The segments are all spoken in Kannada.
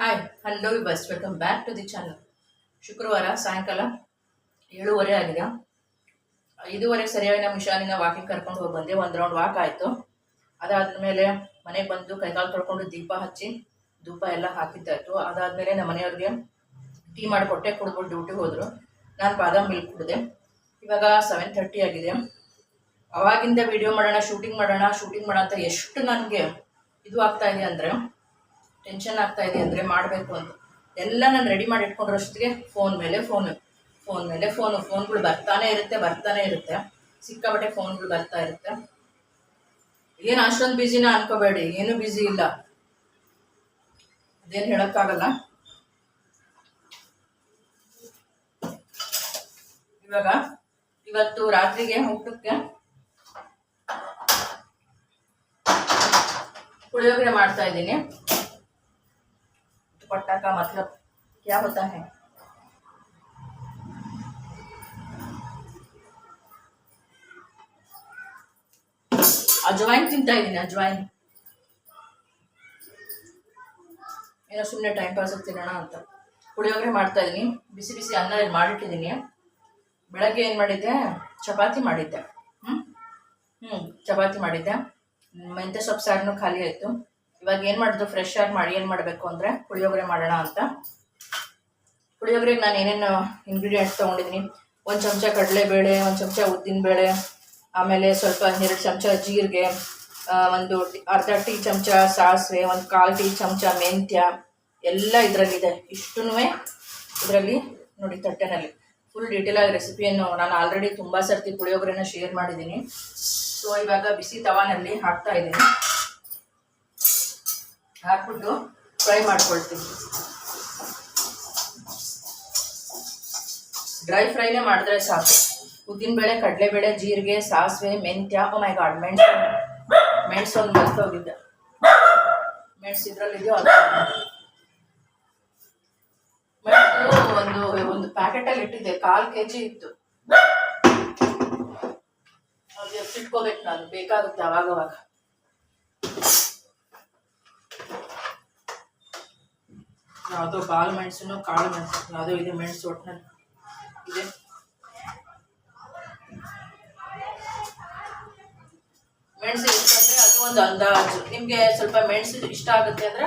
Hi hello bus welcome back to the channel ಶುಕ್ರವಾರ, ಸಾಯಂಕಾಲ ಏಳುವರೆ ಆಗಿದೆ. ಐದೂವರೆಗೆ ಸರಿಯಾಗಿ ನಮ್ಮ ಇಶಾನಿನ ವಾಕಿಂಗ್ ಕರ್ಕೊಂಡು ಹೋಗಿ ಬಂದೆ. ಒಂದು ರೌಂಡ್ ವಾಕ್ ಆಯಿತು. ಅದಾದಮೇಲೆ ಮನೆಗೆ ಬಂದು ಕೈಕಾಲು ತೊಳ್ಕೊಂಡು ದೀಪ ಹಚ್ಚಿ ಧೂಪ ಎಲ್ಲ ಹಾಕಿದ್ದಾಯಿತು. ಅದಾದಮೇಲೆ ನಮ್ಮ ಮನೆಯವ್ರಿಗೆ ಟೀ ಮಾಡಿಕೊಟ್ಟೆ ಕುಡ್ಬಿಟ್ಟು ಡ್ಯೂಟಿಗೆ ಹೋದರು. ನಾನು ಬಾದಾಮ್ ಮಿಲ್ಕ್ ಕುಡಿದೆ. ಇವಾಗ ಸೆವೆನ್ ಥರ್ಟಿ ಆಗಿದೆ. ಅವಾಗಿಂದ ವಿಡಿಯೋ ಮಾಡೋಣ ಶೂಟಿಂಗ್ ಮಾಡೋಣ ಶೂಟಿಂಗ್ ಮಾಡೋಣ ಅಂತ ಎಷ್ಟು ನನಗೆ ಇದು ಆಗ್ತಾಯಿದೆ ಅಂದರೆ ಟೆನ್ಷನ್ ಆಗ್ತಾ ಇದೆ ಅಂದರೆ ಮಾಡಬೇಕು ಅಂತ. ಎಲ್ಲ ನಾನು ರೆಡಿ ಮಾಡಿ ಇಟ್ಕೊಂಡ್ರಷ್ಟಿಗೆ ಫೋನ್ ಮೇಲೆ ಫೋನು ಫೋನ್ ಮೇಲೆ ಫೋನು ಫೋನ್ಗಳು ಬರ್ತಾನೆ ಇರುತ್ತೆ ಬರ್ತಾನೆ ಇರುತ್ತೆ. ಸಿಕ್ಕಾಬಟ್ಟೆ ಫೋನ್ಗಳು ಬರ್ತಾ ಇರುತ್ತೆ. ಏನು ಅಷ್ಟೊಂದು ಬ್ಯುಸಿನ ಅನ್ಕೋಬೇಡಿ, ಏನು ಬ್ಯುಸಿ ಇಲ್ಲ. ಅದೇನು ಹೇಳೋಕ್ಕಾಗಲ್ಲ. ಇವಾಗ, ಇವತ್ತು ರಾತ್ರಿಗೆ ಊಟಕ್ಕೆ ಪುಳಿಯೋಗರೆ ಮಾಡ್ತಾ ಇದ್ದೀನಿ. दुपट्टा का मतलब क्या होता है ಅಜ್ವೈನ್ ತಿಂತಾ ಇದ್ದೀನಿ ಅಜ್ವೈನ್ ಏನೋ ಸುಮ್ಮನೆ ಟೈಮ್ ಪಾಸ್ ತಿನ್ನೋಣ ಅಂತ ಪುಳಿಯೋಗರೆ ಮಾಡ್ತಾ ಇದ್ದೀನಿ ಬಿಸಿ ಬಿಸಿ ಅನ್ನ ಇಲ್ಲಿ ಮಾಡಿಟ್ಟಿದ್ದೀನಿ ಬೆಳಗ್ಗೆ ಏನು ಮಾಡಿದ್ದೆ ಚಪಾತಿ ಮಾಡಿದ್ದೆ ಹ್ಞೂ ಹ್ಞೂ ಚಪಾತಿ ಮಾಡಿದ್ದೆ ಮೆಂತ್ಯ ಸೊಪ್ಪು ಸಾರನ್ನು ಖಾಲಿ ಆಯಿತು ಇವಾಗ ಏನು ಮಾಡೋದು ಫ್ರೆಶ್ ಆಗಿ ಮಾಡಿ ಏನು ಮಾಡಬೇಕು ಅಂದರೆ ಪುಳಿಯೋಗರೆ ಮಾಡೋಣ ಅಂತ. ಪುಳಿಯೋಗರೆಗೆ ನಾನು ಏನೇನು ಇಂಗ್ರೀಡಿಯೆಂಟ್ಸ್ ತೊಗೊಂಡಿದ್ದೀನಿ ಒಂದು ಚಮಚ ಕಡಲೆಬೇಳೆ, ಒಂದು ಚಮಚ ಉದ್ದಿನಬೇಳೆ, ಆಮೇಲೆ ಸ್ವಲ್ಪ ಎರಡು ಚಮಚ ಜೀರಿಗೆ ಒಂದು ಅರ್ಧ ಟೀ ಚಮಚ ಸಾಸಿವೆ, ಒಂದು ಕಾಲು ಟೀ ಚಮಚ ಮೆಂತ್ಯ, ಎಲ್ಲ ಇದರಲ್ಲಿದೆ. ಇಷ್ಟೂ ಇದರಲ್ಲಿ ನೋಡಿ ತಟ್ಟೆನಲ್ಲಿ. ಫುಲ್ ಡೀಟೇಲಾಗಿ ರೆಸಿಪಿಯನ್ನು ನಾನು ಆಲ್ರೆಡಿ ತುಂಬ ಸರ್ತಿ ಪುಳಿಯೋಗರೆನ ಶೇರ್ ಮಾಡಿದ್ದೀನಿ ಸೊ ಇವಾಗ ಬಿಸಿ ತವಾನಲ್ಲಿ ಹಾಕ್ತಾ ಇದ್ದೀನಿ ಹಾಕ್ಬಿಟ್ಟು ಫ್ರೈ ಮಾಡ್ಕೊಳ್ತೀನಿ. ಡ್ರೈ ಫ್ರೈನೇ ಮಾಡಿದ್ರೆ ಸಾಕು. ಉದ್ದಿನಬೇಳೆ ಕಡಲೆಬೇಳೆ ಜೀರಿಗೆ, ಸಾಸಿವೆ, ಮೆಂತ್ಯ ಮೈ ಗಾಡ್, ಮೆಣಸು. ಮೆಣಸು ಒಂದು ಮರ್ತೋಗಿದ್ದೆ ಮೆಣಸು ಇದರಲ್ಲಿದೆಯೋ ಅದು. ಮೆಣಸು ಒಂದು ಒಂದು ಪ್ಯಾಕೆಟಲ್ಲಿ ಇಟ್ಟಿದ್ದೆ, ಕಾಲು ಕೆ ಜಿ ಇತ್ತು. ಅದು ಇಟ್ಕೋಬೇಕು ನಾನು, ಬೇಕಾಗುತ್ತೆ ಅವಾಗವಾಗ. ಯಾವುದೋ ಬಾಲ್ ಮೆಣಸು ಕಾಳು ಮೆಣಸು ಯಾವುದೋ ಇದೆ ಮೆಣಸು ಒಟ್ಟಿನಲ್ಲಿ ಇದೆ. ಮೆಣಸು ಇಷ್ಟಂದ್ರೆ ಅದು ಒಂದು ಅಂದಾಜು. ನಿಮಗೆ ಸ್ವಲ್ಪ ಮೆಣಸು ಇಷ್ಟ ಆಗುತ್ತೆ ಅಂದ್ರೆ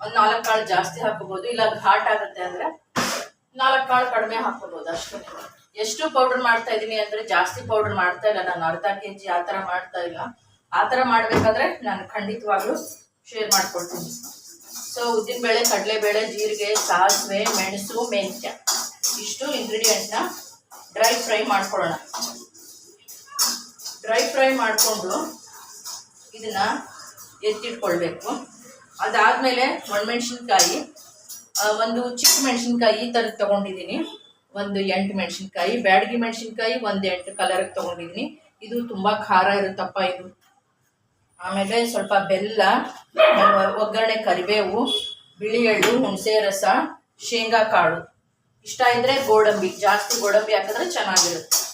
ಒಂದು ನಾಲ್ಕು ಕಾಳು ಜಾಸ್ತಿ ಹಾಕಬಹುದು ಇಲ್ಲ ಘಾಟ್ ಆಗುತ್ತೆ ಅಂದ್ರೆ ನಾಲ್ಕು ಕಾಳು ಕಡಿಮೆ ಹಾಕೋಬಹುದು ಅಷ್ಟೇ. ಎಷ್ಟು ಪೌಡರ್ ಮಾಡ್ತಾ ಇದ್ದೀನಿ ಅಂದ್ರೆ ಜಾಸ್ತಿ ಪೌಡರ್ ಮಾಡ್ತಾ ಇಲ್ಲ. ನಾನು ಅರ್ಧ ಕೆ ಜಿ ಆ ಥರ ಮಾಡ್ತಾ ಇಲ್ಲ. ಆ ಥರ ಮಾಡಬೇಕಾದ್ರೆ ನಾನು ಖಂಡಿತವಾಗ್ಲೂ ಶೇರ್ ಮಾಡ್ಕೊಳ್ತೀನಿ ಸೊ ಕಡಲೆ ಕಡಲೆಬೇಳೆ ಜೀರಿಗೆ, ಸಾಸಿವೆ, ಮೆಣಸು, ಮೆಂತ್ಯ. ಇಷ್ಟು ಇಂಗ್ರೀಡಿಯೆಂಟ್ನ ಡ್ರೈ ಫ್ರೈ ಮಾಡ್ಕೊಳ್ಳೋಣ. ಡ್ರೈ ಫ್ರೈ ಮಾಡಿಕೊಂಡು ಇದನ್ನ ಎತ್ತಿಟ್ಕೊಳ್ಬೇಕು. ಅದಾದಮೇಲೆ ಒಣಮೆಣ್ಸಿನ್ಕಾಯಿ ಒಂದು ಚಿಕ್ಕ ಮೆಣಸಿನ್ಕಾಯಿ ಈ ಥರದ್ದು ತೊಗೊಂಡಿದ್ದೀನಿ. ಒಂದು ಎಂಟು ಮೆಣಸಿನ್ಕಾಯಿ, ಬ್ಯಾಡಗಿ ಮೆಣಸಿನ್ಕಾಯಿ ಒಂದು ಎಂಟು ಕಲರ್ಗೆ ತೊಗೊಂಡಿದ್ದೀನಿ. ಇದು ತುಂಬ ಖಾರ ಇರುತ್ತಪ್ಪ, ಇದು ಆಮೇಲೆ ಸ್ವಲ್ಪ ಬೆಲ್ಲ, ಒಗ್ಗರಣೆ ಕರಿಬೇವು ಬಿಳಿ ಎಳ್ಳು ಹುಣಸೆ ರಸ, ಶೇಂಗಾ ಕಾಳು. ಇಷ್ಟ ಇದ್ರೆ ಗೋಡಂಬಿ, ಜಾಸ್ತಿ ಗೋಡಂಬಿ ಹಾಕಿದ್ರೆ ಚೆನ್ನಾಗಿರುತ್ತೆ.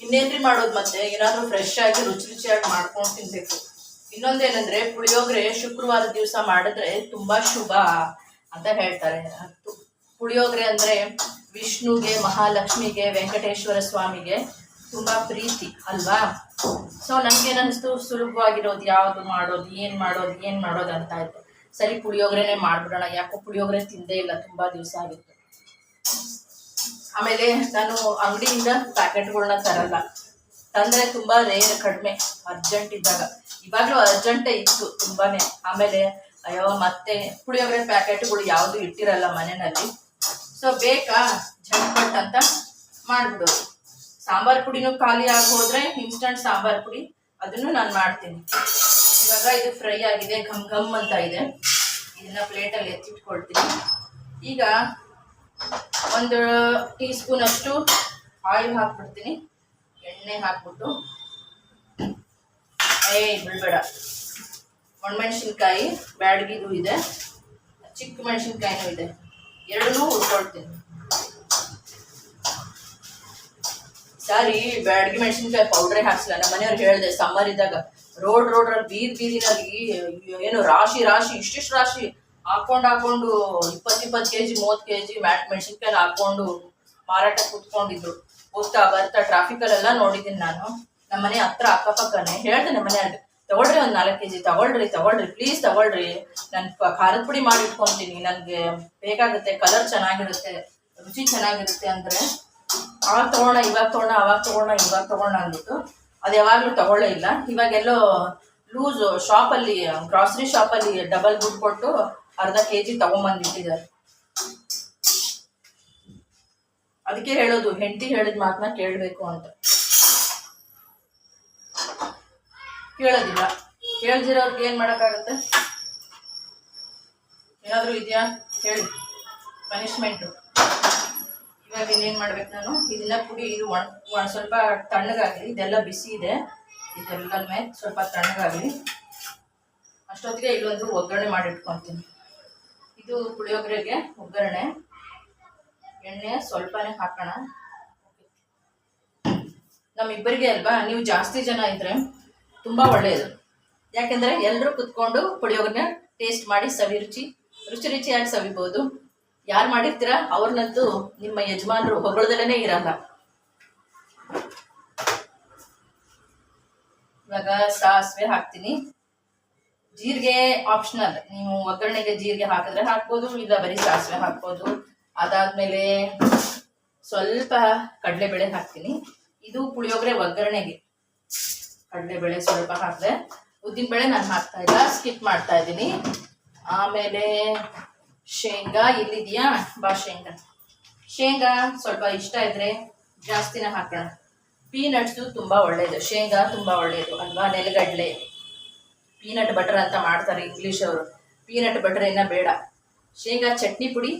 ಇನ್ನೇನ್ರಿ ಮಾಡೋದು ಮತ್ತೆ? ಏನಾದರೂ ಫ್ರೆಶ್ ಆಗಿ ರುಚಿ ರುಚಿಯಾಗಿ ಮಾಡ್ಕೊಂಡು ತಿನ್ಬೇಕು. ಇನ್ನೊಂದೇನಂದ್ರೆ, ಪುಳಿಯೋಗರೆ ಶುಕ್ರವಾರ ದಿವಸ ಮಾಡಿದ್ರೆ ತುಂಬಾ ಶುಭ ಅಂತ ಹೇಳ್ತಾರೆ. ಪುಳಿಯೋಗರೆ ಅಂದ್ರೆ ವಿಷ್ಣುಗೆ, ಮಹಾಲಕ್ಷ್ಮಿಗೆ, ವೆಂಕಟೇಶ್ವರ ಸ್ವಾಮಿಗೆ ತುಂಬಾ ಪ್ರೀತಿ, ಅಲ್ವಾ? ಸೊ ನನಗೇನಿಸ್ತು ಸುಲಭವಾಗಿರೋದು ಯಾವುದು ಮಾಡೋದು, ಏನು ಮಾಡೋದು ಏನು ಮಾಡೋದು ಅಂತ ಆಯ್ತು. ಸರಿ, ಪುಳಿಯೋಗರೆನೇ ಮಾಡ್ಬಿಡೋಣ. ಯಾಕೋ ಪುಳಿಯೋಗರೆ ತಿಂದೇ ಇಲ್ಲ, ತುಂಬಾ ದಿವಸ ಆಗಿತ್ತು. ಆಮೇಲೆ ನಾನು ಅಂಗಡಿಯಿಂದ ಪ್ಯಾಕೆಟ್ಗಳನ್ನ ತರಲ್ಲ. ತಂದ್ರೆ ತುಂಬಾ ರೇರ್, ಕಡಿಮೆ, ಅರ್ಜೆಂಟ್ ಇದ್ದಾಗ. ಇವಾಗಲೂ ಅರ್ಜೆಂಟೇ ಇತ್ತು ತುಂಬಾನೇ. ಆಮೇಲೆ, ಅಯ್ಯೋ, ಮತ್ತೆ ಪುಳಿಯೋಗರೆ ಪ್ಯಾಕೆಟ್ಗಳು ಯಾವುದು ಇಟ್ಟಿರಲ್ಲ ಮನೆಯಲ್ಲಿ. ಸೊ ಬೇಕಾ? ಝಟ್ಪಟ್ ಅಂತ ಮಾಡ್ಬಿಡೋದು ಸಾಂಬಾರ್ ಪುಡಿನೂ ಖಾಲಿ ಆಗಿ ಹೋದ್ರೆ ಇನ್ಸ್ಟಂಟ್ ಸಾಂಬಾರ್ ಪುಡಿ, ಅದನ್ನು ನಾನು ಮಾಡ್ತೀನಿ. ಇವಾಗ ಇದು ಫ್ರೈ ಆಗಿದೆ, ಘಮ್ ಘಮ್ ಅಂತ ಇದೆ. ಇದನ್ನ ಪ್ಲೇಟಲ್ಲಿ ಎತ್ತಿಟ್ಕೊಳ್ತೀನಿ. ಈಗ ಒಂದು ಟೀ ಸ್ಪೂನ್ ಅಷ್ಟು ಆಯಿಲ್ ಹಾಕ್ಬಿಡ್ತೀನಿ. ಎಣ್ಣೆ ಹಾಕ್ಬಿಟ್ಟು. ಏಯ್ ಬಿಡಬೇಡ ಒಣಮೆಣ್ಸಿನ್ಕಾಯಿ, ಬ್ಯಾಡಗಿದು ಇದೆ. ಚಿಕ್ಕ ಮೆಣಸಿನ್ಕಾಯಿನೂ ಇದೆ. ಎರಡನ್ನೂ ಹುರ್ಕೊಳ್ತೀನಿ ಸಾರಿ ಬ್ಯಾಡಗಿ ಮೆಣಸಿನ್ಕಾಯಿ ಪೌಡ್ರೇ ಹಾಕ್ಸಿಲ್ಲ. ನಮ್ಮ ಮನೆಯವ್ರು ಹೇಳಿದೆ ಸಮ್ಮರ್ ಇದ್ದಾಗ ರೋಡ್ ರೋಡ್ ಬೀರ್ ಬೀದ್ ಬೀದಿನಲ್ಲಿ ಏನು ರಾಶಿ ರಾಶಿ, ಇಷ್ಟಿಷ್ಟು ರಾಶಿ ಹಾಕೊಂಡು ಹಾಕೊಂಡು ಇಪ್ಪತ್ತು ಇಪ್ಪತ್ತು ಕೆಜಿ, ಮೂವತ್ತು ಕೆಜಿ ಮ್ಯಾಟ್ ಮೆಣಸಿನ್ಕಾಯಿ ಹಾಕೊಂಡು ಮಾರಾಟ ಕುತ್ಕೊಂಡಿದ್ರು. ಹೋಗ್ತಾ ಬರ್ತಾ ಟ್ರಾಫಿಕಲ್ಲೆಲ್ಲ ನೋಡಿದ್ದೀನಿ ನಾನು. ನಮ್ಮ ಮನೆ ಹತ್ರ ಅಕ್ಕಪಕ್ಕನೆ. ಹೇಳ್ದೆ ನಮ್ಮ ಮನೆಯವ್ರಿಗೆ ತಗೊಳ್ರಿ ಒಂದ್ ನಾಲ್ಕು ಕೆಜಿ ತಗೊಳ್ರಿ ತಗೊಳ್ರಿ ಪ್ಲೀಸ್ ತಗೊಳ್ರಿ. ನನ್ ಖಾರದ ಪುಡಿ ಮಾಡಿ ಇಟ್ಕೊಂತೀನಿ. ನನ್ಗೆ ಬೇಕಾಗುತ್ತೆ ಕಲರ್ ಚೆನ್ನಾಗಿರುತ್ತೆ, ರುಚಿ ಚೆನ್ನಾಗಿರುತ್ತೆ ಅಂದ್ರೆ ಆವಾಗ ತಗೋಣ ಇವಾಗ ತಗೋಣ ಅವಾಗ ತಗೋಣ ಇವಾಗ ತಗೋಣ ಅಂದ್ಬಿಟ್ಟು ಅದು ಯಾವಾಗ್ಲೂ ತಗೊಳ್ಳೇ ಇಲ್ಲ. ಇವಾಗೆಲ್ಲೋ ಲೂಸ್ ಶಾಪಲ್ಲಿ ಗ್ರಾಸರಿ ಶಾಪಲ್ಲಿ ಡಬಲ್ ದುಡ್ಡು ಕೊಟ್ಟು ಅರ್ಧ ಕೆ ಜಿ ತಗೊಂಬಂದಿಟ್ಟಿದ್ದಾರೆ. ಅದಕ್ಕೆ ಹೇಳೋದು, ಹೆಂಡತಿ ಹೇಳಿದ ಮಾತನ್ನ ಕೇಳಬೇಕು ಅಂತ. ಕೇಳೋದಿಲ್ಲ. ಕೇಳ್ದಿರೋರ್ಗೆ ಏನ್ ಮಾಡಕ್ಕಾಗತ್ತೆ? ಏನಾದರೂ ಇದೆಯಾ? ಹೇಳಿ. ಪನಿಷ್ಮೆಂಟು ಇವಾಗ ಇನ್ನೇನು ಮಾಡ್ಬೇಕು ನಾನು? ಇದನ್ನ ಪುಡಿ ಇದು ಒಣ, ಸ್ವಲ್ಪ ತಣ್ಣಗಾಗಲಿ. ಇದೆಲ್ಲ ಬಿಸಿ ಇದೆ. ಇದೆಲ್ಲನೂ ಸ್ವಲ್ಪ ತಣ್ಣಗಾಗಲಿ. ಅಷ್ಟೊತ್ತಿಗೆ ಇಲ್ಲೊಂದು ಒಗ್ಗರಣೆ ಮಾಡಿಟ್ಕೊತೀನಿ. ಇದು ಪುಳಿಯೋಗರೆಗೆ ಒಗ್ಗರಣೆ. ಎಣ್ಣೆ ಸ್ವಲ್ಪನೇ ಹಾಕೋಣ. ನಮ್ಮಿಬ್ಬರಿಗೆ ಅಲ್ವಾ? ನೀವು ಜಾಸ್ತಿ ಜನ ಇದ್ರೆ ತುಂಬ ಒಳ್ಳೆಯದು. ಯಾಕೆಂದರೆ ಎಲ್ಲರೂ ಕುತ್ಕೊಂಡು ಪುಳಿಯೋಗರನ್ನ ಟೇಸ್ಟ್ ಮಾಡಿ ಸವಿ ರುಚಿ ರುಚಿ ರುಚಿಯಾಗಿ ಸವಿಬೋದು. ಯಾರು ಮಾಡಿರ್ತೀರ ಅವ್ರನ್ನಂತೂ ನಿಮ್ಮ ಯಜಮಾನರು ಹೊಗಳದಲ್ಲೇ ಇರಲ್ಲ. ಇವಾಗ ಸಾಸಿವೆ ಹಾಕ್ತೀನಿ. ಜೀರಿಗೆ ಆಪ್ಷನಲ್ ನೀವು ಒಗ್ಗರಣೆಗೆ ಜೀರಿಗೆ ಹಾಕಿದ್ರೆ ಹಾಕ್ಬೋದು, ಇಲ್ಲ ಬರೀ ಸಾಸಿವೆ ಹಾಕ್ಬೋದು. ಅದಾದ್ಮೇಲೆ ಸ್ವಲ್ಪ ಕಡಲೆಬೇಳೆ ಹಾಕ್ತೀನಿ. ಇದು ಪುಳಿಯೋಗರೆ ಒಗ್ಗರಣೆಗೆ. ಕಡಲೆಬೇಳೆ ಸ್ವಲ್ಪ ಹಾಕಿದೆ. ಉದ್ದಿನಬೇಳೆ ನಾನು ಹಾಕ್ತಾ ಇಲ್ಲ ಸ್ಕಿಪ್ ಮಾಡ್ತಾ ಇದ್ದೀನಿ. ಆಮೇಲೆ ಶೇಂಗಾ ಇಲ್ಲಿದೆಯಾ ಬಾ ಶೇಂಗಾ. ಶೇಂಗಾ ಸ್ವಲ್ಪ ಇಷ್ಟ ಇದ್ರೆ ಜಾಸ್ತಿನ ಹಾಕೋಣ ಪೀನಟ್ಸು ತುಂಬ ಒಳ್ಳೆಯದು ಶೇಂಗಾ ತುಂಬ ಒಳ್ಳೆಯದು ಅಲ್ವಾ? ನೆಲಗಡಲೆ. ಪೀನಟ್ ಬಟರ್ ಅಂತ ಮಾಡ್ತಾರೆ ಇಂಗ್ಲೀಷ್ ಅವರು. ಪೀನಟ್ ಬಟರ್ ಏನ ಬೇಡ. ಶೇಂಗಾ ಚಟ್ನಿ ಪುಡಿ,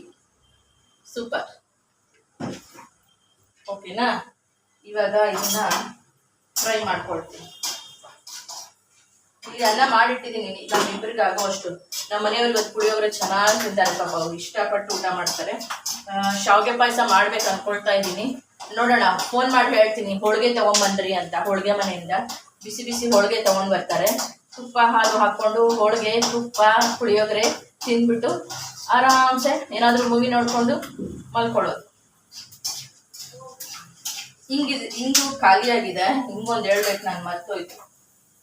ಸೂಪರ್. ಓಕೆನಾ? ಇವಾಗ ಇದನ್ನ ಫ್ರೈ ಮಾಡ್ಕೊಳ್ತೀನಿ. ಇಲ್ಲಿ ಎಲ್ಲ ಮಾಡಿಟ್ಟಿದ್ದೀನಿ ನಮ್ಮಿಬ್ಬರಿಗೆ ಆಗುವಷ್ಟು. ನಮ್ಮ ಮನೆಯವ್ರಿಗೆ ಇವತ್ತು ಪುಳಿಯೋಗರೆ ಚೆನ್ನಾಗಿ ತಿಂತಾರೆ ಪಾಪ, ಅವ್ರು ಇಷ್ಟಪಟ್ಟು ಊಟ ಮಾಡ್ತಾರೆ. ಶಾವಿಗೆ ಪಾಯಸ ಮಾಡ್ಬೇಕು ಅನ್ಕೊಳ್ತಾ ಇದ್ದೀನಿ. ನೋಡೋಣ ಫೋನ್ ಮಾಡಿ ಹೇಳ್ತೀನಿ. ಹೋಳಿಗೆ ತಗೊಂಬಂದ್ರಿ ಅಂತ, ಹೋಳಿಗೆ ಮನೆಯಿಂದ. ಬಿಸಿ ಬಿಸಿ ಹೋಳಿಗೆ ತಗೊಂಡ್ ಬರ್ತಾರೆ. ತುಪ್ಪ, ಹಾಲು ಹಾಕ್ಕೊಂಡು ಹೋಳಿಗೆ, ತುಪ್ಪ, ಪುಳಿಯೋಗರೆ ತಿಂದ್ಬಿಟ್ಟು ಆರಾಮ್ಸೆ ಏನಾದರೂ ಮೂವಿ ನೋಡ್ಕೊಂಡು ಮಲ್ಕೊಳ್ಳೋದು. ಹಿಂಗಿದೆ ಹಿಂಗು ಖಾಲಿಯಾಗಿದೆ. ಹಿಂಗೊಂದು ಹೇಳ್ಬೇಕು ನಾನು ಮರ್ತೋಯ್ತು.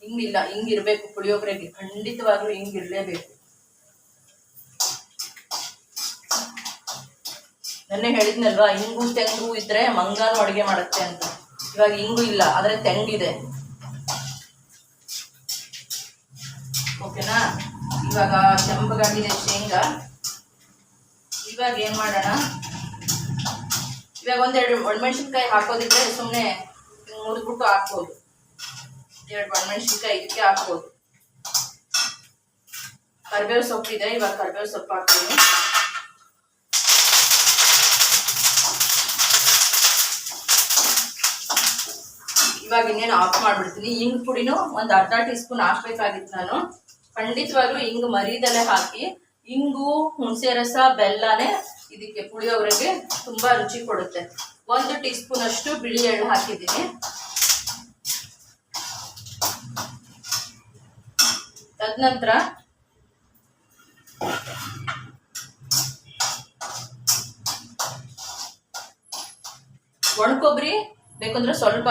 ಹಿಂಗಿಲ್ಲ, ಹಿಂಗಿರ್ಬೇಕು, ಪುಳಿಯೋಗರೆಗೆ. ಖಂಡಿತವಾಗ್ಲೂ ಹಿಂಗಿರ್ಲೇಬೇಕು. ನನ್ನೇ ಹೇಳಿದ್ನಲ್ವಾ ಹಿಂಗು ತೆಂಗು ಇದ್ರೆ ಮಂಗಾರು ಅಡುಗೆ ಮಾಡುತ್ತೆ ಅಂತ. ಇವಾಗ ಹಿಂಗು ಇಲ್ಲ, ಆದ್ರೆ ತೆಂಗಿದೆ. ಓಕೆನಾ? ಇವಾಗ ಕೆಂಪಗಾಗಿದೆ ಶೇಂಗಾ. ಇವಾಗ ಏನ್ ಮಾಡೋಣ? ಇವಾಗ ಒಂದೆರಡು ಒಣಮೆಣಸಿನ್ಕಾಯಿ ಹಾಕೋದಿದ್ರೆ ಸುಮ್ಮನೆ ಮುರಿದ್ಬಿಟ್ಟು ಹಾಕ್ಬೋದು. ಎರಡು ಒಣಮೆಣಸಿನ್ಕಾಯಿ ಇದಕ್ಕೆ ಹಾಕ್ಬೋದು ಕರಿಬೇವು ಸೊಪ್ಪಿದೆ ಇವಾಗ ಕರ್ಬೇವು ಸೊಪ್ಪು ಹಾಕ್ತೀನಿ. ಇವಾಗ ಇನ್ನೇನು ಆಫ್ ಮಾಡ್ಬಿಡ್ತೀನಿ. ಹಿಂಗ್ ಪುಡಿನೂ ಒಂದು ಅರ್ಧ ಟೀ ಸ್ಪೂನ್ ಹಾಕ್ಬೇಕಾಗಿತ್ತು ನಾನು. ಖಂಡಿತವಾಗ್ಲೂ ಹಿಂಗ್ ಮರಿದಲ್ಲೇ ಹಾಕಿ, ಹಿಂಗು ಹುಣಸೆ ರಸ, ಬೆಲ್ಲನೇ ಇದಕ್ಕೆ ಪುಳಿಯೋಗರೆಗೆ ತುಂಬಾ ರುಚಿ ಕೊಡುತ್ತೆ. ಒಂದು ಟೀ ಸ್ಪೂನ್ ಅಷ್ಟು ಬಿಳಿ ಎಳ್ಳು ಹಾಕಿದ್ದೀನಿ. ತದನಂತರ ಒಣಕೊಬ್ರಿ ಬೇಕಂದ್ರೆ ಸ್ವಲ್ಪ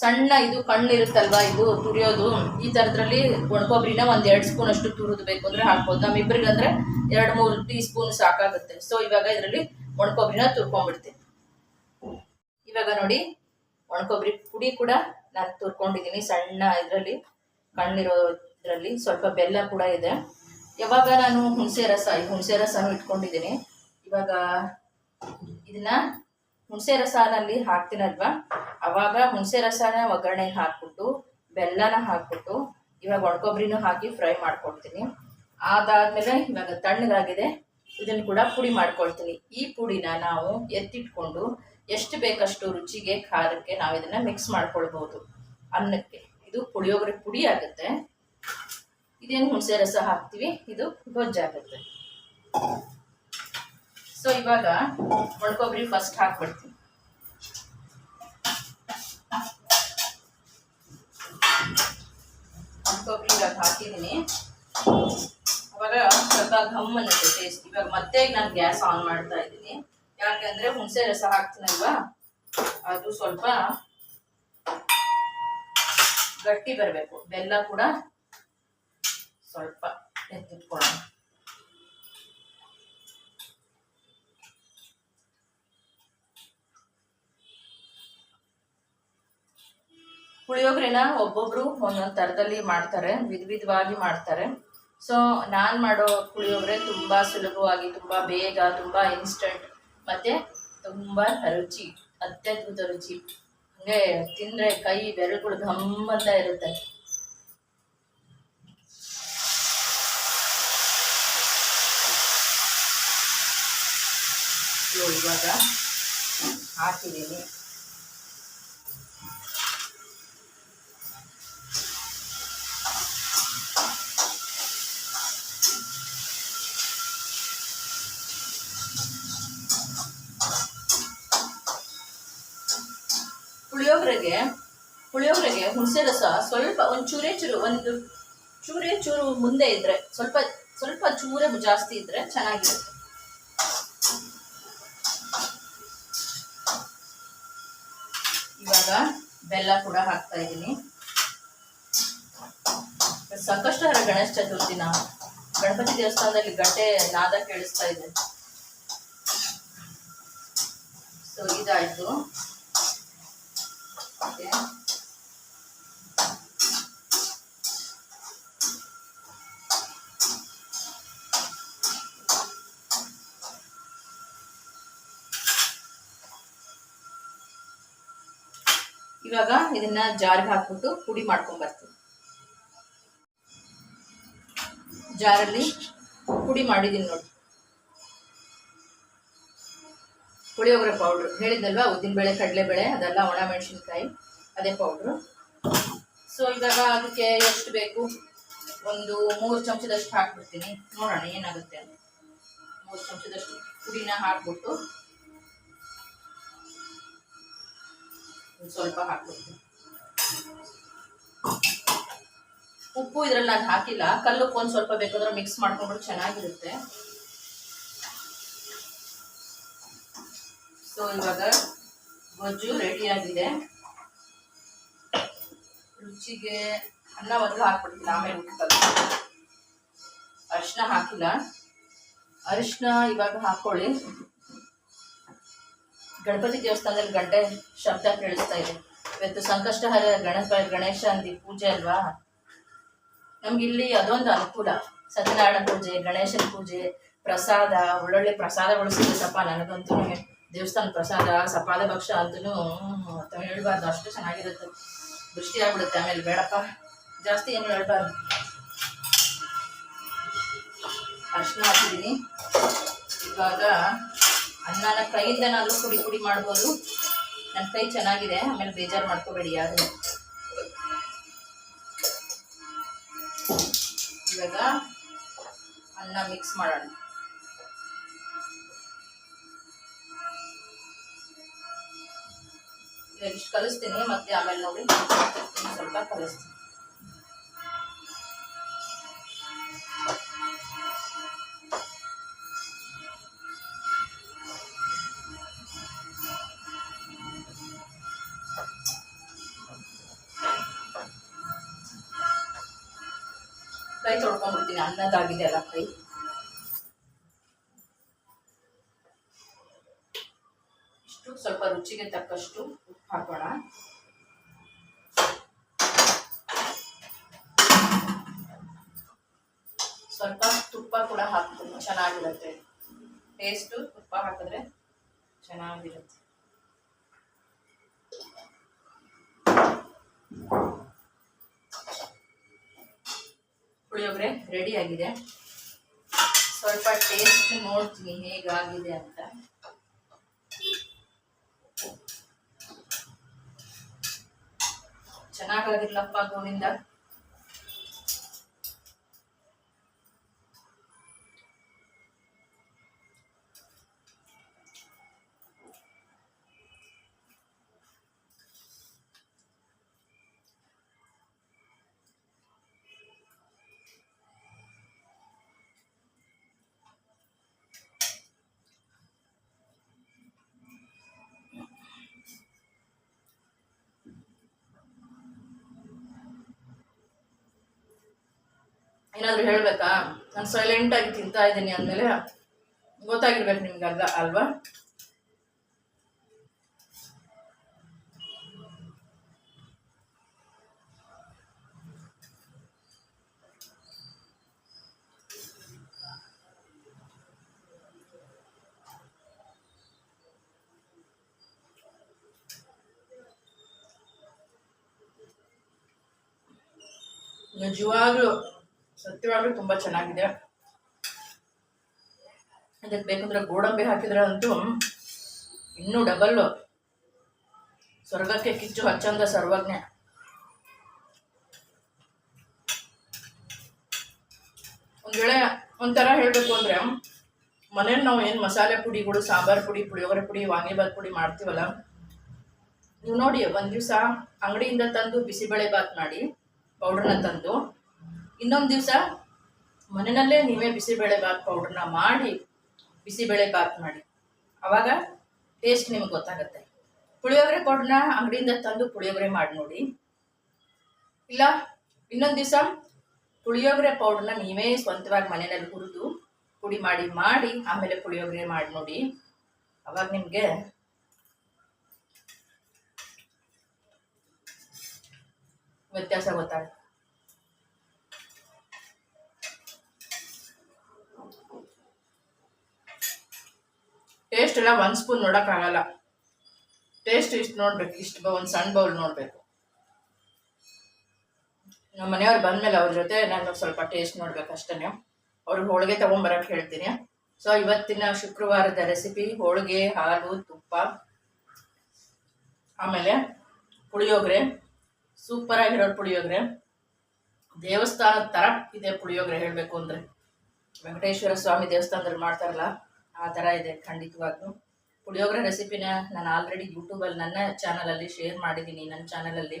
ಸಣ್ಣ ಇದು ಕಣ್ಣು ಇರುತ್ತಲ್ವಾ ಇದು ತುರಿಯೋದು, ಈ ಥರದ್ರಲ್ಲಿ ಒಣಕೊಬ್ಬರಿನ ಒಂದು ಎರಡು ಸ್ಪೂನ್ ಅಷ್ಟು ತುರಿದು ಬೇಕು ಅಂದ್ರೆ ಹಾಕ್ಬೋದು. ನಮ್ಮಿಬ್ಬರಿಗೆ ಅಂದ್ರೆ ಎರಡು ಮೂರು ಟೀ ಸ್ಪೂನ್ ಸಾಕಾಗುತ್ತೆ. ಸೊ ಇವಾಗ ಇದರಲ್ಲಿ ಒಣಕೊಬ್ಬರಿನ ತುರ್ಕೊಂಡ್ಬಿಡ್ತೀನಿ. ಇವಾಗ ನೋಡಿ ಒಣಕೊಬ್ರಿ ಪುಡಿ ಕೂಡ ನಾನು ತುರ್ಕೊಂಡಿದ್ದೀನಿ. ಸಣ್ಣ ಇದರಲ್ಲಿ ಕಣ್ಣಿರೋ ಇದರಲ್ಲಿ ಸ್ವಲ್ಪ ಬೆಲ್ಲ ಕೂಡ ಇದೆ. ಯಾವಾಗ ನಾನು ಹುಣಸೆ ರಸ, ಈ ಹುಣಸೆ ರಸನೂ ಇಟ್ಕೊಂಡಿದ್ದೀನಿ. ಇವಾಗ ಇದನ್ನ ಹುಣಸೆ ರಸನಲ್ಲಿ ಹಾಕ್ತೀನಲ್ವಾ ಅವಾಗ ಹುಣಸೆ ರಸನ ಒಗ್ಗರಣೆಗೆ ಹಾಕ್ಬಿಟ್ಟು, ಬೆಲ್ಲನ ಹಾಕ್ಬಿಟ್ಟು, ಇವಾಗ ಒಣಕೊಬ್ಬರಿನೂ ಹಾಕಿ ಫ್ರೈ ಮಾಡ್ಕೊಡ್ತೀನಿ. ಅದಾದ್ಮೇಲೆ ಇವಾಗ ತಣ್ಣಗಾಗಿದೆ. ಇದನ್ನು ಕೂಡ ಪುಡಿ ಮಾಡ್ಕೊಳ್ತೀನಿ. ಈ ಪುಡಿನ ನಾವು ಎತ್ತಿಟ್ಕೊಂಡು ಎಷ್ಟು ಬೇಕಷ್ಟು ರುಚಿಗೆ, ಖಾರಕ್ಕೆ ನಾವು ಇದನ್ನ ಮಿಕ್ಸ್ ಮಾಡ್ಕೊಳ್ಬೋದು. ಅನ್ನಕ್ಕೆ. ಇದು ಪುಳಿಯೋಗರೆ ಪುಡಿ ಆಗುತ್ತೆ. ಇದೇನು ಹುಣಸೆ ರಸ ಹಾಕ್ತೀವಿ? ಇದು ಗೊಜ್ಜಾಗುತ್ತೆ ಸೊ ಇವಾಗ ಒಣಕೊಬ್ಬರಿ ಫಸ್ಟ್ ಹಾಕ್ಬಿಡ್ತೀವಿ ಒಣಕೊಬ್ಬರಿ ಇವಾಗ ಹಾಕಿದ್ದೀನಿ. ಅವಾಗ ಸ್ವಲ್ಪ ಘಮ್ ಅನ್ನುತ್ತೆ ಟೇಸ್ಟ್ ಇವಾಗ ಮತ್ತೆ ನಾನು ಗ್ಯಾಸ್ ಆನ್ ಮಾಡ್ತಾ ಇದ್ದೀನಿ. ಯಾಕಂದ್ರೆ ಹುಣಸೆ ರಸ ಹಾಕ್ತೀನಲ್ವಾ? ಅದು ಸ್ವಲ್ಪ ಗಟ್ಟಿ ಬರಬೇಕು. ಬೆಲ್ಲ ಕೂಡ ಸ್ವಲ್ಪ ಎತ್ತಿಟ್ಕೊಳ್ಳೋಣ. ಪುಳಿಯೋಗರೆನ ಒಬ್ಬೊಬ್ರು ಒಂದೊಂದು ಥರದಲ್ಲಿ ಮಾಡ್ತಾರೆ, ವಿಧ ವಿಧವಾಗಿ ಮಾಡ್ತಾರೆ. ಸೊ ನಾನು ಮಾಡೋ ಪುಳಿಯೋಗ್ರೆ ತುಂಬ ಸುಲಭವಾಗಿ, ತುಂಬ ಬೇಗ, ತುಂಬ ಇನ್ಸ್ಟಂಟ್ ಮತ್ತು ತುಂಬ ರುಚಿ, ಅತ್ಯದ್ಭುತ ರುಚಿ. ಹಂಗೆ ತಿಂದರೆ ಕೈ ಬೆರಳುಗಳು ಘಮ್ ಅಂತ ಇರುತ್ತೆ ಇದು ಇವಾಗ ಹಾಕಿದ್ದೀನಿ. ಪುಳಿಯೋಗರೆಗೆ ಪುಳಿಯೋಗರೆಗೆ ಹುಣಸೆ ರಸ ಸ್ವಲ್ಪ ಒಂದು ಚೂರೇ ಚೂರು, ಒಂದು ಚೂರೇ ಚೂರು ಮುಂದೆ ಇದ್ರೆ ಸ್ವಲ್ಪ ಸ್ವಲ್ಪ ಚೂರೇ ಜಾಸ್ತಿ ಇದ್ರೆ ಚೆನ್ನಾಗಿರುತ್ತೆ. ಇವಾಗ ಬೆಲ್ಲ ಕೂಡ ಹಾಕ್ತಾ ಇದ್ದೀನಿ. ಸಂಕಷ್ಟಹರ ಗಣೇಶ ಚತುರ್ಥಿನ. ಗಣಪತಿ ದೇವಸ್ಥಾನದಲ್ಲಿ ಗಂಟೆ ನಾದ ಕೇಳಿಸ್ತಾ ಇದೆ. ಸೊ ಇದಾಯ್ತು. ಇವಾಗ ಇದನ್ನ ಜಾರ್ಗೆ ಹಾಕ್ಬಿಟ್ಟು ಪುಡಿ ಮಾಡ್ಕೊಂಡ್ ಬರ್ತೀನಿ. ಜಾರಲ್ಲಿ ಪುಡಿ ಮಾಡಿದ್ದೀನಿ ನೋಡಿ. ಪುಳಿಯೋಗರೆ ಪೌಡ್ರ್ ಹೇಳಿದ್ನಲ್ವಾ ಉದ್ದಿನಬೇಳೆ ಕಡಲೆಬೇಳೆ ಅದೆಲ್ಲ ಒಣ ಮೆಣಸಿನ್ಕಾಯಿ, ಅದೇ ಪೌಡ್ರು ಸೊ ಇವಾಗ ಅದಕ್ಕೆ ಎಷ್ಟು ಬೇಕು? ಒಂದು ಮೂರು ಚಮಚದಷ್ಟು ಹಾಕ್ಬಿಡ್ತೀನಿ. ನೋಡೋಣ ಏನಾಗುತ್ತೆ ಅಂತ. ಮೂರು ಚಮಚದಷ್ಟು ಪುಡಿನ ಹಾಕ್ಬಿಟ್ಟು ಸ್ವಲ್ಪ ಹಾಕ್ಬಿಡ್ತೀನಿ. ಉಪ್ಪು ಇದ್ರಲ್ಲಿ ನಾನು ಹಾಕಿಲ್ಲ. ಕಲ್ಲುಪ್ಪು ಒಂದು ಸ್ವಲ್ಪ ಬೇಕಾದ್ರೆ ಮಿಕ್ಸ್ ಮಾಡ್ಕೊಂಡ್ರೆ ಚೆನ್ನಾಗಿರುತ್ತೆ. ಸೊ ಇವಾಗ ಗೊಜ್ಜು ರೆಡಿಯಾಗಿದೆ ರುಚಿಗೆ ಅನ್ನ ಮೊದಲು ಹಾಕ್ಬಿಡ್ತೀನಿ, ಆಮೇಲೆ ಉಪ್ಪು ಅರಿಶಿನ ಹಾಕಿಲ್ಲ. ಅರಿಶಿನ ಇವಾಗ ಹಾಕೊಳ್ಳಿ ಗಣಪತಿ ದೇವಸ್ಥಾನದಲ್ಲಿ ಗಂಟೆ ಶಬ್ದ ಕೇಳಿಸ್ತಾ ಇದೆ. ಇವತ್ತು ಸಂಕಷ್ಟಹರ ಗಣಪ, ಗಣೇಶ ಅಂದಿ ಪೂಜೆ ಅಲ್ವಾ? ನಮ್ಗೆ ಇಲ್ಲಿ ಅದೊಂದು ಅನುಕೂಲ. ಸತ್ಯನಾರಾಯಣ ಪೂಜೆ, ಗಣೇಶನ ಪೂಜೆ, ಪ್ರಸಾದ, ಒಳ್ಳೊಳ್ಳೆ ಪ್ರಸಾದಗಳು ಸಿಗುತ್ತಪ್ಪ ನನಗಂತೂ ದೇವಸ್ಥಾನ ಪ್ರಸಾದ, ಸಪಾದ ಭಕ್ಷ ಅಂತೂ ಅಂತ ಹೇಳ್ಬಾರ್ದು, ಅಷ್ಟು ಚೆನ್ನಾಗಿರುತ್ತೆ. ದೃಷ್ಟಿ ಆಗ್ಬಿಡುತ್ತೆ ಆಮೇಲೆ ಬೇಡಪ್ಪ. ಜಾಸ್ತಿ ಏನು ಹೇಳ್ಬಾರ್ದು. ಅರ್ಶನ ಹಾಕಿದ್ದೀನಿ. ಇವಾಗ ಅನ್ನನ ಕೈಯಿಂದನಾದ್ರೂ ಪುಡಿ ಪುಡಿ ಮಾಡ್ಬೋದು. ನನ್ನ ಕೈ ಚೆನ್ನಾಗಿದೆ, ಆಮೇಲೆ ಬೇಜಾರು ಮಾಡ್ಕೋಬೇಡಿ ಯಾರು. ಇವಾಗ ಅನ್ನ ಮಿಕ್ಸ್ ಮಾಡೋಣ. ಇವಾಗ ಇಷ್ಟು ಕಲಿಸ್ತೀನಿ, ಮತ್ತೆ ಆಮೇಲೆ ನೋಡಿ, ಸ್ವಲ್ಪ ಕಲಿಸ್ತೀನಿ. ಅನ್ನದಾಗಿದೆ ಅಲ್ಲ ಕೈ ಇಷ್ಟು ಸ್ವಲ್ಪ ರುಚಿಗೆ ತಕ್ಕಷ್ಟು ಉಪ್ಪು ಹಾಕೋಣ. ಸ್ವಲ್ಪ ತುಪ್ಪ ಕೂಡ ಹಾಕ್ತೀನಿ ಚೆನ್ನಾಗಿರುತ್ತೆ. ಟೇಸ್ಟು ತುಪ್ಪ ಹಾಕಿದ್ರೆ ಚೆನ್ನಾಗಿರುತ್ತೆ. ಪುಳಿಯೋಗರೆ ರೆಡಿ ಆಗಿದೆ. ಸ್ವಲ್ಪ ಟೇಸ್ಟ್ ನೋಡ್ತೀನಿ ಹೇಗಾಗಿದೆ ಅಂತ. ಚೆನ್ನಾಗಾಗಿರ್ಲಪ್ಪ ಗೋವಿಂದ. ಏನಾದರೂ ಹೇಳಬೇಕಾ? ನಾನು ಸೈಲೆಂಟಾಗಿ ತಿಂತಾ ಇದ್ದೀನಿ ಅಂದಮೇಲೆ ಗೊತ್ತಾಗಿರ್ಬೇಕು ನಿಮ್ಗೆ ಅರ್ಧ ಅಲ್ವಾ? ನಿಜವಾಗ್ಲೂ ಸತ್ಯವಾಗ್ಲೂ ತುಂಬ ಚೆನ್ನಾಗಿದೆ. ಅದಕ್ಕೆ ಬೇಕಂದ್ರೆ ಗೋಡಂಬಿ ಹಾಕಿದ್ರೆ ಅಂತೂ ಇನ್ನೂ ಡಬಲ್ಲು. ಸ್ವರ್ಗಕ್ಕೆ ಕಿಚ್ಚು ಹಚ್ಚಂದ ಸರ್ವಜ್ಞ. ಒಂದ್ ವೇಳೆ ಒಂಥರ ಹೇಳಬೇಕು ಅಂದ್ರೆ ಮನೇಲಿ ನಾವು ಏನು ಮಸಾಲೆ ಪುಡಿಗಳು, ಸಾಂಬಾರ್ ಪುಡಿ, ಪುಳಿಯೋಗರೆ ಪುಡಿ ವಾಂಗಿಬಾತ್ ಪುಡಿ ಮಾಡ್ತೀವಲ್ಲ, ನೀವು ನೋಡಿ, ಒಂದು ದಿವಸ ಅಂಗಡಿಯಿಂದ ತಂದು ಬಿಸಿಬೇಳೆ ಬಾತ್ ಮಾಡಿ ಪೌಡ್ರನ್ನ ತಂದು ಇನ್ನೊಂದು ದಿವಸ ಮನೆಯಲ್ಲೇ ನೀವೇ ಬಿಸಿಬೇಳೆ ಬಾತ್ ಪೌಡ್ರನ್ನ ಮಾಡಿ, ಬಿಸಿಬೇಳೆ ಬಾತ್ ಮಾಡಿ. ಅವಾಗ ಟೇಸ್ಟ್ ನಿಮ್ಗೆ ಗೊತ್ತಾಗುತ್ತೆ. ಪುಳಿಯೋಗರೆ ಪೌಡ್ರನ್ನ ಅಂಗಡಿಯಿಂದ ತಂದು ಪುಳಿಯೋಗರೆ ಮಾಡಿ ನೋಡಿ. ಇಲ್ಲ, ಇನ್ನೊಂದು ದಿವಸ ಪುಳಿಯೋಗರೆ ಪೌಡ್ರನ್ನ ನೀವೇ ಸ್ವಂತವಾಗಿ ಮನೆಯಲ್ಲಿ ಹುರಿದು ಪುಡಿ ಮಾಡಿ ಮಾಡಿ, ಆಮೇಲೆ ಪುಳಿಯೋಗರೆ ಮಾಡಿ ನೋಡಿ. ಅವಾಗ ನಿಮಗೆ ವ್ಯತ್ಯಾಸ ಗೊತ್ತಾಗುತ್ತೆ. ಟೇಸ್ಟ್ ಎಲ್ಲ ಒಂದು ಸ್ಪೂನ್ ನೋಡೋಕ್ಕಾಗಲ್ಲ ಟೇಸ್ಟ್ ಇಷ್ಟು ನೋಡ್ಬೇಕು, ಇಷ್ಟು ಒಂದು ಸಣ್ಣ ಬೌಲ್ ನೋಡಬೇಕು. ನಮ್ಮ ಮನೆಯವ್ರು ಬಂದಮೇಲೆ ಅವ್ರ ಜೊತೆ ನಾನು ಸ್ವಲ್ಪ ಟೇಸ್ಟ್ ನೋಡ್ಬೇಕು ಅಷ್ಟೇ ಅವ್ರಿಗೆ ಹೋಳಿಗೆ ತೊಗೊಂಬರಕ್ಕೆ ಹೇಳ್ತೀನಿ. ಸೊ ಇವತ್ತಿನ ಶುಕ್ರವಾರದ ರೆಸಿಪಿ ಹೋಳಿಗೆ, ಹಾಲು, ತುಪ್ಪ, ಆಮೇಲೆ ಪುಳಿಯೋಗರೆ. ಸೂಪರ್ ಆಗಿರೋ ಪುಳಿಯೋಗರೆ. ದೇವಸ್ಥಾನದ ಥರ ಇದೆ ಪುಳಿಯೋಗರೆ ಹೇಳಬೇಕು ಅಂದರೆ. ವೆಂಕಟೇಶ್ವರ ಸ್ವಾಮಿ ದೇವಸ್ಥಾನದಲ್ಲಿ ಮಾಡ್ತಾರಲ್ಲ ಆ ಥರ ಇದೆ ಖಂಡಿತವಾಗ್ಲೂ. ಪುಳಿಯೋಗರೆ ರೆಸಿಪಿನ ನಾನು ಆಲ್ರೆಡಿ ಯೂಟ್ಯೂಬಲ್ಲಿ ನನ್ನ ಚಾನಲಲ್ಲಿ ಶೇರ್ ಮಾಡಿದ್ದೀನಿ ನನ್ನ ಚಾನಲಲ್ಲಿ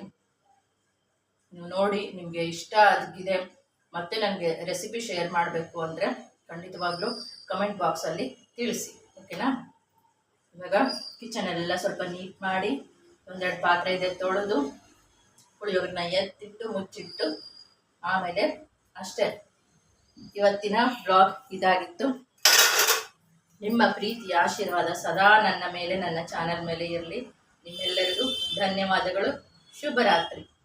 ನೀವು ನೋಡಿ, ನಿಮಗೆ ಇಷ್ಟ ಆಗಿದೆ, ಮತ್ತೆ ನನಗೆ ರೆಸಿಪಿ ಶೇರ್ ಮಾಡಬೇಕು ಅಂದರೆ ಖಂಡಿತವಾಗ್ಲೂ ಕಮೆಂಟ್ ಬಾಕ್ಸಲ್ಲಿ ತಿಳಿಸಿ ಓಕೆನಾ ಇವಾಗ ಎಲ್ಲ ಸ್ವಲ್ಪ ನೀಟ್ ಮಾಡಿ, ಒಂದೆರಡು ಪಾತ್ರೆ ಇದೆ ತೊಳೆದು ಪುಳಿಯೋಗರನ್ನ ಎತ್ತಿಟ್ಟು, ಮುಚ್ಚಿಟ್ಟು, ಆಮೇಲೆ ಅಷ್ಟೇ. ಇವತ್ತಿನ ಬ್ಲಾಗ್ ಇದಾಗಿತ್ತು. ನಿಮ್ಮ ಪ್ರೀತಿಯ ಆಶೀರ್ವಾದ ಸದಾ ನನ್ನ ಮೇಲೆ ನನ್ನ ಚಾನಲ್ ಮೇಲೆ ಇರಲಿ. ನಿಮ್ಮೆಲ್ಲರಿಗೂ ಧನ್ಯವಾದಗಳು. ಶುಭರಾತ್ರಿ